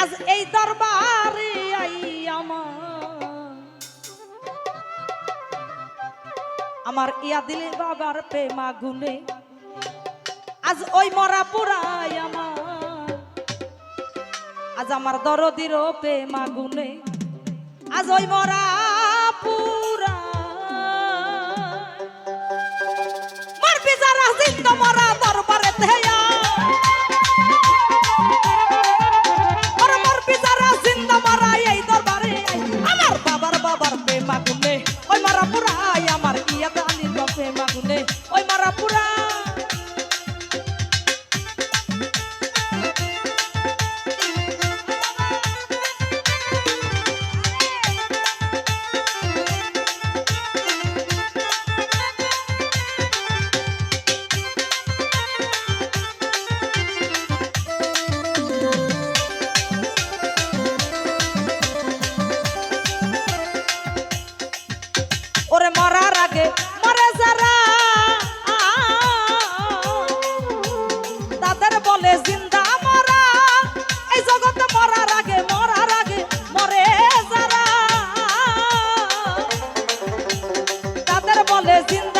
আজ এই দরবারে আমার। ইয়া দিলে বাবার প্রেমা গুনে আজ ওই মরা পুরাই আমার। আজ আমার দরদির প্রেমা গুনে আজ ওই মরা পুরা মারবি যারা জিন্দ মরা দরবারে থেয়া looking